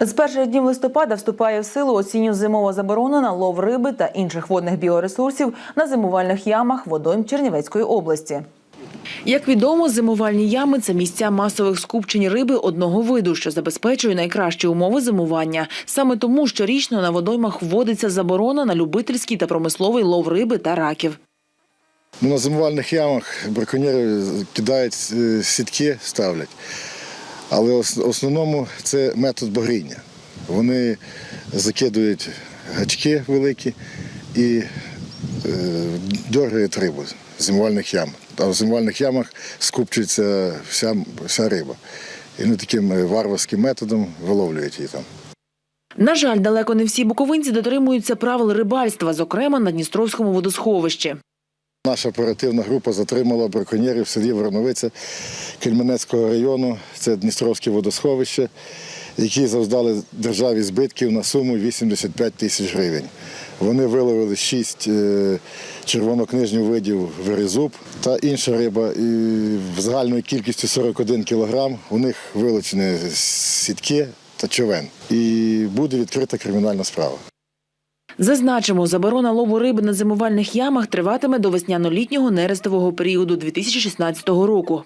З перших днів листопада вступає в силу осінньо-зимова заборона на лов риби та інших водних біоресурсів на зимувальних ямах водойм Чернівецької області. Як відомо, зимувальні ями це місця масових скупчень риби одного виду, що забезпечує найкращі умови зимування. Саме тому щорічно на водоймах вводиться заборона на любительський та промисловий лов риби та раків. Ну, на зимувальних ямах браконьєри кидають е, сітки, ставлять. Але в основному це метод багріння. Вони закидують гачки великі і е, дергають рибу з зимувальних ям. А в зимувальних ямах скупчується вся, вся риба. І вони таким е, варварським методом виловлюють її там. На жаль, далеко не всі буковинці дотримуються правил рибальства, зокрема на Дністровському водосховищі. Наша оперативна група затримала браконьєрів в селі Вороновиця Кельменецького району, це Дністровське водосховище, які завдали державі збитків на суму 85 тисяч гривень. Вони виловили шість е, червонокнижних видів верезуб та інша риба. І в загальною кількістю 41 кілограм у них вилучені сітки та човен. І буде відкрита кримінальна справа. Зазначимо, заборона лову риби на зимувальних ямах триватиме до весняно-літнього нерестового періоду 2016 року.